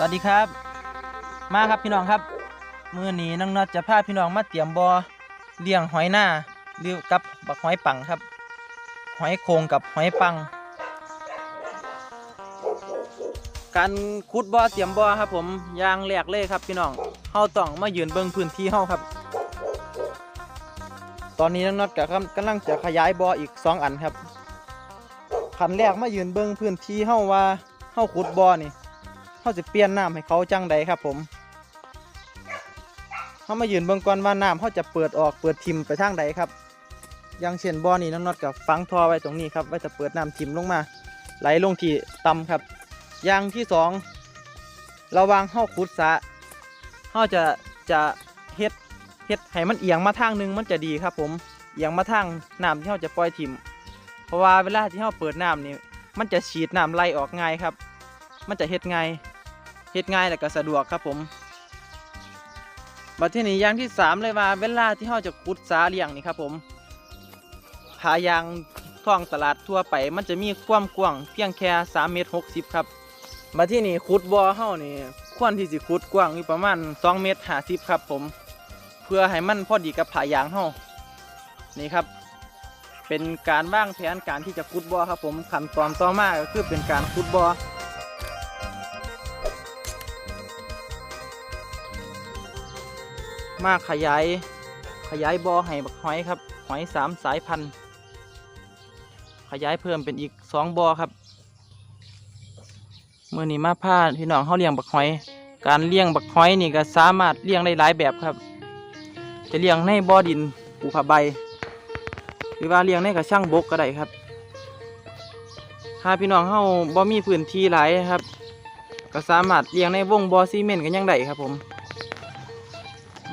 วัสดีครับ มาครับพี่น้องครับมือนี้น้องน็อตจะพาพี่น้องมาเตรียมบอ่อเลี้ยงหอยหน้าหรือกับบักหอยปังครับ หอยโคงกับหอยปัง การขุดบ่อเตรียมบ่อครับ ผมยางแรกเลยครับพี่น้องเฮาต้องมายืนเบิ่งพื้นที่เฮาครับ ตอนนี้น้องน็อตกับกำลังจะขยายบ่ออีกสองอันครับขันแรกมายืนเบิ่งพื้นที่เฮาว่าเฮาขุดบ่อนี่ เขาจะเปลี่ยนน้ำให้เขาจังใดครับผมเขามายืนเบื้องก่อนว่าน้ำเขาจะเปิดออกเปิดทิมไปทางใดครับอย่างเช่นบ่อนี้น้องน็อตกับฟังท่อไว้ตรงนี้ครับไว้จะเปิดน้ำทิมลงมา ไหลลงที่ต่ำครับอย่างที่สองระวางเข้าขุดสะเขาจะจะเฮ็ดเฮ็ดให้มันเอียงมาทางนึงมันจะดีครับผมเอียงมาทางน้ำที่เขาจะปล่อยทิมเพราะว่าเวลาที่เขาเปิดน้ำนี่มันจะฉีดน้ำไหลออกง่ายครับ มันจะเฮ็ดง่าย เฮ็ดง่ายและก็สะดวกครับผมบัดที่นี้อย่างที่สามเลยว่าเวลาที่เราจะขุดสาเลี้ยงนี่ครับผมผายางท้องตลาดทั่วไป มันจะมีความกว้างเพียงแค่3เมตร60 ครับมาที่นี่ขุดบ่อเฮานี่ควรที่สิขุดกว้างอยู่ประมาณ2เมตร50 ครับผม เพื่อให้มันพอดีกับผายางเฮานี่ครับ เป็นการวางแผนการที่จะขุดบ่อครับผมขั้นตอนต่อมาก็คือเป็นการขุดบ่อ มาขยาย ขยายบ่อให้บักหอยครับ หอยสามสายพันธุ์ ขยายเพิ่มเป็นอีกสองบ่อครับเมื่อนี้มาพาพี่น้องเขาเลี้ยงบักหอย การเลี้ยงบักหอยนี่ก็สามารถเลี้ยงได้หลายแบบครับ จะเลี้ยงในบ่อดินปูผาใบ หรือว่าเลี้ยงในกระช่างบกก็ได้ครับ ถ้าพี่น้องเขาบ่มีพื้นที่หลายครับ ก็สามารถเลี้ยงในวงบ่อซีเมนต์กันยังได้ครับผม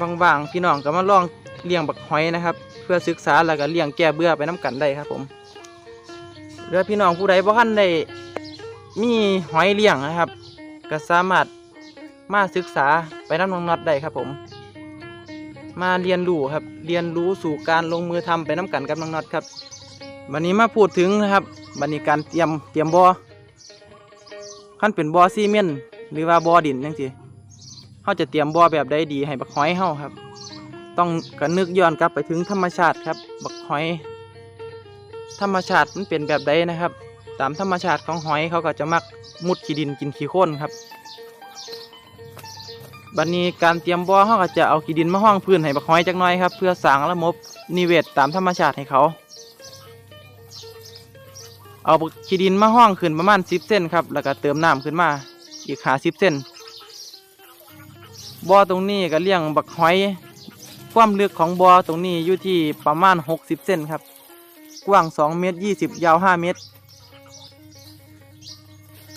บางๆพี่น้องก็มาลองเลี้ยงบักหอยนะครับ เพื่อศึกษาแล้วก็เลี้ยงแก้เบื่อไปน้กันได้ครับผมหรือพี่น้องผู้ใดบ่ทันได้มีหอยเลี้ยงนะครับ ก็สามารถมาศึกษาไปน้ำนองน็อตได้ครับผม มาเรียนรู้ครับเรียนรู้สู่การลงมือทำไปน้กันกับน้องน็อตครับ วันนี้มาพูดถึงนะครับวันนี้การเตรียมเตรียมบ่อขั้นเป็นบ่อซีเมนต์หรือว่าบ่อดินจังซี่ เขาจะเตรียมบ่อแบบใดดีให้บักหอยเฮาครับ ต้องกันนึกย้อนกลับไปถึงธรรมชาติครับบักหอย ธรรมชาติมันเป็นแบบใดนะครับ ตามธรรมชาติของหอยเขาก็จะมักมุดขี้ดินกินขี้โคลนครับบัดนี้การเตรียมบ่อเขาก็จะเอาขี้ดินมาห้องพื้นให้บักหอยจักหน่อยครับ เพื่อสร้างระบบนิเวศตามธรรมชาติให้เขา เอากขี้ดินมาห้องขึ้นประมาณ10เส้นครับแล้วก็เติมน้ำขึ้นมาอีกหา10เส้น บ่อตรงนี้ก็เลี้ยงบักหอย ความลึกของบ่อตรงนี้อยู่ที่ประมาณ 60 เซนครับ กว้าง 2 เมตร 20 ยาว 5 เมตร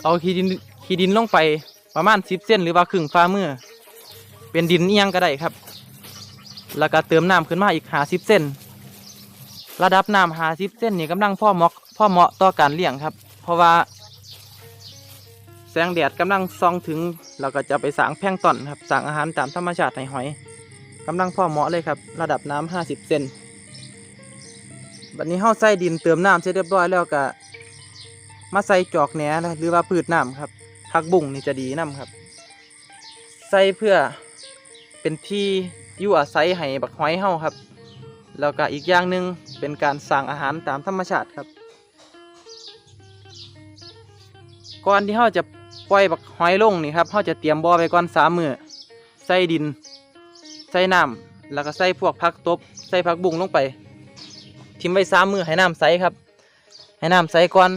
เอาขี้ดินขี้ดินลงไปประมาณ 10 เซนหรือว่าครึ่งฝ่ามือ เป็นดินเอียงก็ได้ครับ แล้วก็เติมน้ำขึ้นมาอีก 50 เซนระดับน้ำ50 เซนนี่กำลังพ่อเหมาะพ่อเหมาะต่อการเลี้ยงครับ เพราะว่า แสงแดดกำลังส่องถึงเราก็จะไปสางแพลงก์ต้นครับสางอาหารตามธรรมชาติให้หอยกำลังพอเหมาะเลยครับ ระดับน้ำ50 เซนบัดนี้เฮาใส่ดินเติมน้ำเสร็จเรียบร้อยแล้วก็มาใส่จอกแหนนะหรือว่าพืชน้ำครับผักบุ้งนี่จะดีน้ำครับ ใส่เพื่อเป็นที่อยู่อาศัยให้บักหอยเฮาครับ แล้วก็อีกอย่างหนึ่งเป็นการสร้างอาหารตามธรรมชาติครับ ก่อนที่เราจะ ปล่อยบักหอยลงนี่ครับเราจะเตรียมบ่อไปก่อนสามมือใส่ดิน ใส่น้ำแล้วก็ใส่พวกผักตบใส่ผักบุ้งลงไป ทิ้งไว้สามมือให้น้ำใสครับ ให้น้ำใสก่อน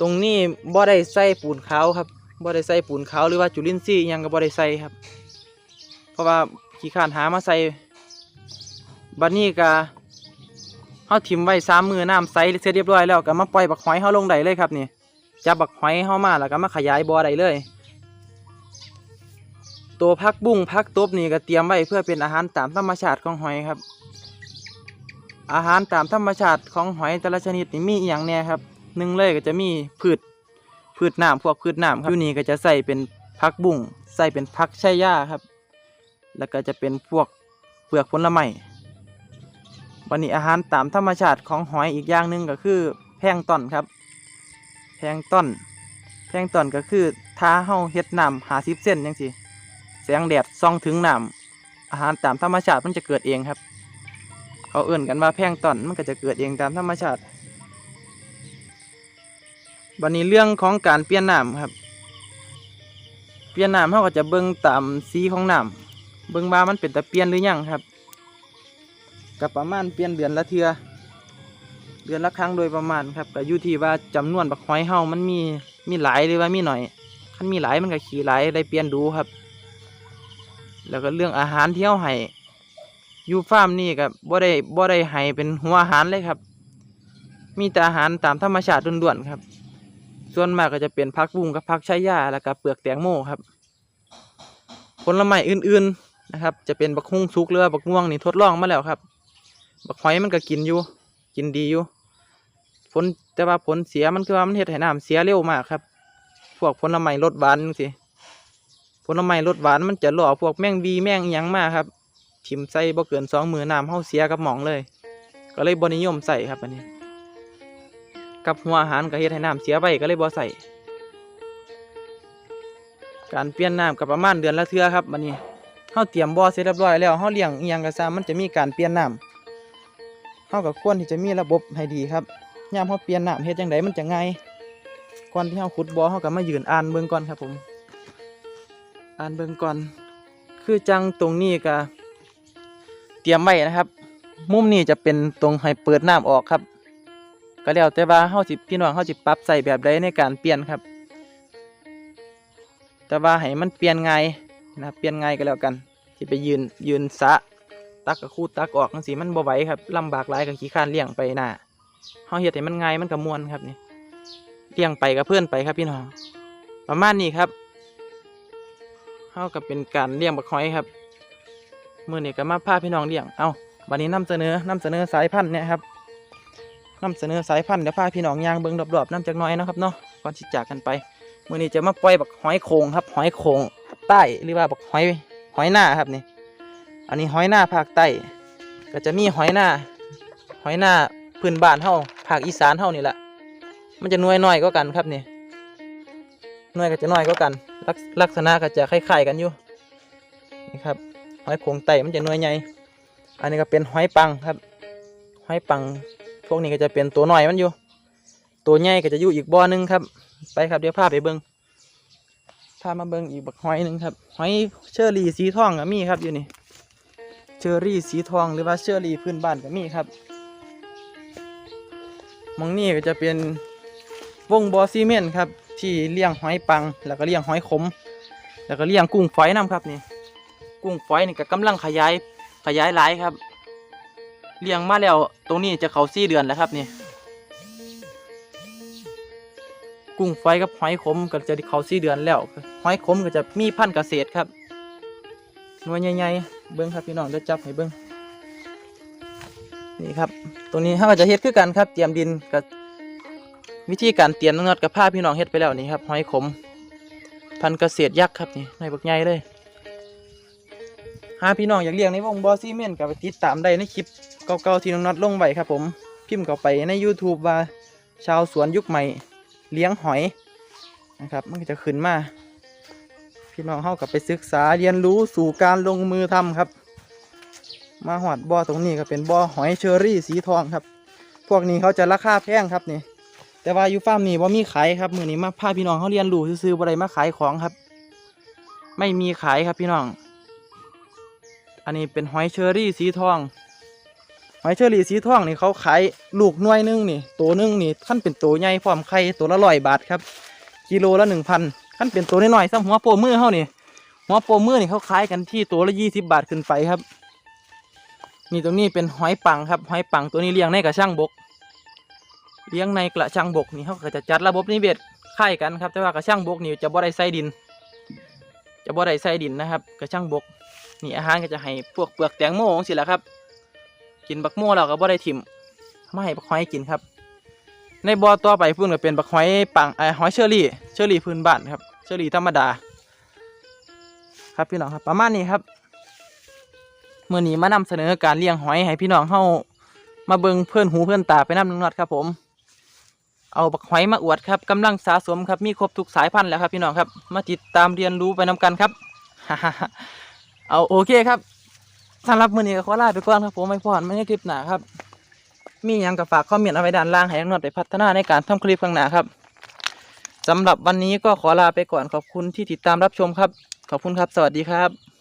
ตรงนี้บ่อได้ใส่ปูนขาวครับบ่อได้ใส่ปูนขาวหรือว่าจุลินทรีย์ยังก็บ่อได้ใส่ครับ เพราะว่าขี้ข้านหามาใส่บัดนี้ก็เฮาทิ้งไว้สามมือน้ำใสเสร็จเรียบร้อยแล้วก็มาปล่อยบักหอยเฮาลงได้เลยครับนี่ จับบักหอยเข้ามาแล้วก็มาขยายบ่อได้เลย ตัวพักบุ้งพักตบนี่ก็เตรียมไว้เพื่อเป็นอาหารตามธรรมชาติของหอยครับ อาหารตามธรรมชาติของหอยแต่ละชนิดนี่มีอย่างแน่ครับหนึ่งเลยก็จะมีพืชพืชน้ำพวกพืชน้ำครับอยู่นี่ก็จะใส่เป็นพักบุ้งใส่เป็นพักไชย่าครับ แล้วก็จะเป็นพวกเปลือกผลไม้วันนี้อาหารตามธรรมชาติของหอยอีกอย่างหนึ่งก็คือแพงต้นครับ พงต้นแพงตอนก็คือถ้าเฮาเฮ็ดน้ำหาสิบเส้นจังซี่แสงแดดส่องถึงน้ำอาหารตามธรรมชาติมันจะเกิดเองครับ เขาเอื่นกันว่าแพงตอนมันก็จะเกิดเองตามธรรมชาติบันนี้เรื่องของการเปลี่ยนน้ำครับ เปลี่ยนน้ำเขาก็จะเบิ่งตามสีของน้ำเบิ่งว่ามันเป็นตะเปลี่ยนหรือยังครับกับประมาณเปลี่ยนเดือนละเทือ เดือนละครั้งโดยประมาณครับก็อยู่ที่ว่าจำนวนบักหอยเฮามันมีมีหลายหรือว่ามีหน่อยคันมีหลายมันก็ขี่หลายได้เปลี่ยนดูครับ แล้วก็เรื่องอาหารที่เฮาให้อยู่ฟาร์มนี่ก็บ่ได้บ่ได้ให้เป็นหัวอาหารเลยครับ มีแต่อาหารตามธรรมชาติล้วนๆครับ ส่วนมากก็จะเป็นผักบุ้งกับผักชายาแล้วก็เปลือกแตงโมครับผลไม้อื่นๆนะครับ จะเป็นบักฮุ่งสุกหรือบักม่วงนี่ทดลองมาแล้วครับ บักหอยมันก็กินอยู่ กินดีอยู่ผลแต่ว่าผลเสียมันคือว่ามันเฮ็ดให้น้ำเสียเร็วมากครับ พวกผลไม้รสหวานสิผลไม้รสหวานมันจะหล่อพวกแมงบีแมงอิหยังมากครับทิมใส่บ่เกินสองมือน้ำเฮาเสียกับหมองเลย ก็เลยบ่นิยมใส่ครับอันนี้ กับหัวอาหารก็เฮ็ดให้น้ำเสียไปก็เลยบ่ใส่การเปลี่ยนน้ำกับประมาณเดือนละเทื่อครับบัดนี้เฮาเตรียมบ่อเสร็จเรียบร้อยแล้วเฮาเลี้ยงอียังก็ซ้ำมันจะมีการเปลี่ยนน้ำ เฮาก็ควรที่จะมีระบบให้ดีครับยามเฮาเปลี่ยนน้ำเฮ็ดจังไดมันจะง่ายก่อนที่เฮาขุดบ่อเฮาก็มายืนอ่านเบิ่งก่อนครับผม อ่านเบิ่งก่อน คือจังตรงนี้ก็เตรียมไว้นะครับ มุมนี้จะเป็นตรงให้เปิดน้ำออกครับ ก็แล้วแต่ว่าเฮาสิพี่น้องเฮาสิปรับใส่แบบใดในการเปลี่ยนครับ แต่ว่าให้มันเปลี่ยนง่ายนะเปลี่ยนง่ายก็แล้วกัน ที่ไปยืนยืนสะ ตักกับคู่ตักออกจังซี่มันบ่ไหวครับลำบากหลายกับขี้ข้านเลี้ยงไปหน้าเฮาเฮ็ดให้มันง่ายมันก็ม่วนครับนี่เลี้ยงไปกับเพื่อนไปครับพี่น้อง ประมาณนี้ครับเฮาก็เป็นการเลี้ยงบักหอยครับมื้อนี้ก็มาพาพี่น้องเลี้ยงเอ้าวันนี้นำเสนอนำเสนอสายพันธุ์เนี่ยครับนำเสนอสายพันธุ์เดี๋ยวพาพี่น้องย่างเบิ้งรอบๆน้ำจากน้อยนะครับเนาะก่อนที่จากกันไปมื่อนี้จะมาปล่อยบักหอยโขงครับ หอยโขงใต้หรือว่าบักหอยหอยหน้าครับนี่ อันนี้หอยหน้าภาคใต้ก็จะมีหอยหน้าหอยหน้าพื้นบ้านเฮาภาคอีสานเฮานี่แหละมันจะน่วยน้อยก็กันครับนี่น่วยก็จะน้อยก็กันลักลักษณะก็จะคล้ายๆกันอยู่นี่ครับหอยโขงไต้มันจะน่วยใหญ่อันนี้ก็เป็นหอยปังครับหอยปัง พวกนี้ก็จะเป็นตัวน้อยมันอยู่ ตัวใหญ่ก็จะอยู่อีกบ่อหนึงครับ ไปครับเดี๋ยวพาไปเบิงพามาเบิงอีกบักหอยหนึ่งครับหอยเชอรี่สีทองก็มีครับอยู่นี่ เชอรี่สีทองหรือว่าเชอรี่พื้นบ้านก็มีครับมองนี้ก็จะเป็นวงบอซีเมนต์ครับ ที่เลี้ยงหอยปัง แล้วก็เลี้ยงหอยขม แล้วก็เลี้ยงกุ้งฝอยน้ำครับนี่กุ้งฝอยนี่ก็กำลังขยายขยายหลายครับเลี้ยงมาแล้วตรงนี้จะเขาสี่เดือนแล้วครับนี่กุ้งไฟกับหอยขมก็จะเขาสี่เดือนแล้วหอยขมก็จะมีพันธุ์เกษตรครับหน่วยใหญ่ๆ เบิ้งครับพี่น้องเดี๋ยวจับให้เบิ้งนี่ครับ ตรงนี้เขาก็จะเฮ็ดคือกันครับ เตรียมดินกับวิธีการเตรียมน้องนอดกับผ้าพี่น้องเฮ็ดไปแล้วนี่ครับหอยขม พันเกษตรยักษ์ครับนี่ในบักใหญ่เลยหาพี่น้องอยากเลี้ยงในวงบอซีเมนกับไปติดตามได้ในคลิปเก่าๆที่น้องน็อตลงไว้ครับผม พิมพ์เข้าไปใน YouTube ว่าชาวสวนยุคใหม่ เลี้ยงหอยนะครับ มันก็จะขึ้นมา พี่น้องเข้ากับไปศึกษาเรียนรู้สู่การลงมือทำครับ มาหอดบ่อตรงนี้ก็เป็นบ่อหอยเชอรี่สีทองครับ พวกนี้เขาจะราคาแพงครับนี่ แต่ว่าอยู่ฟาร์มนี้ว่ามีขายครับมือนี้มาพาพี่น้องเขาเรียนรู้ซื้อๆบ่ได้มาขายของครับ ไม่มีขายครับพี่น้อง อันนี้เป็นหอยเชอรี่สีทองหอยเชอรี่สีทองนี่เขาขายลูกหน่วยหนึงนี่ตัวหนึงนี่ขั้นเป็นตัวใหญ่พร้อมไข่ตัวละร้อยบาทครับ กิโลละหนึ่งพัน ขั้นเป็นตัวน้อยๆซ้ำหัวโปมือเขานี่หัวโปมือนี่เขาขายกันที่ตัวละยี่สิบบาทขึ้นไปครับ นี่ตรงนี้เป็นหอยปังครับหอยปังตัวนี้เลี้ยงในกระชังบก เลี้ยงในกระชังบกนี่เขาก็จะจัดระบบนิเวศคล้ายกันครับ แต่ว่ากระชังบกนี่จะบ่ได้ใส่ดิน จะบ่ได้ใส่ดินนะครับ กระชังบกนี่อาหารก็จะให้พวกเปลือกแตงโมของสิแหละครับ กินบักโม่เราก็บ่ได้ถิ่มมาให้บักหอยกินครับ ในบ่อต่อไปพุ่นก็เป็นบักหอยปังไอหอยเชอรี่ เชอรี่พื้นบ้านครับ เชอรี่ธรรมดา ครับพี่น้องครับ ประมาณนี้ครับเมื่อนี้มานำเสนอการเลี้ยงหอยให้พี่น้องเฮามาเบิ่งเพื่อนหูเพื่อนตาไปนำนึงนัดครับ ผม เอาบักหอยมาอวดครับกำลังสะสมครับมีครบทุกสายพันธุ์แล้วครับ พี่น้องครับ มาติดตามเรียนรู้ไปนำกันครับเอาโอเคครับสำหรับมื้อนี้ก็ขอลาไปก่อนครับผมไม่พอนไม่ใช่คลิปหนาครับ มีหยังก็ฝากคอมเมนต์เอาไว้ด้านล่างให้น้องนวดไปพัฒนาในการทำคลิปข้างหน้าครับ สำหรับวันนี้ก็ขอลาไปก่อนขอบคุณที่ติดตามรับชมครับ ขอบคุณครับ สวัสดีครับ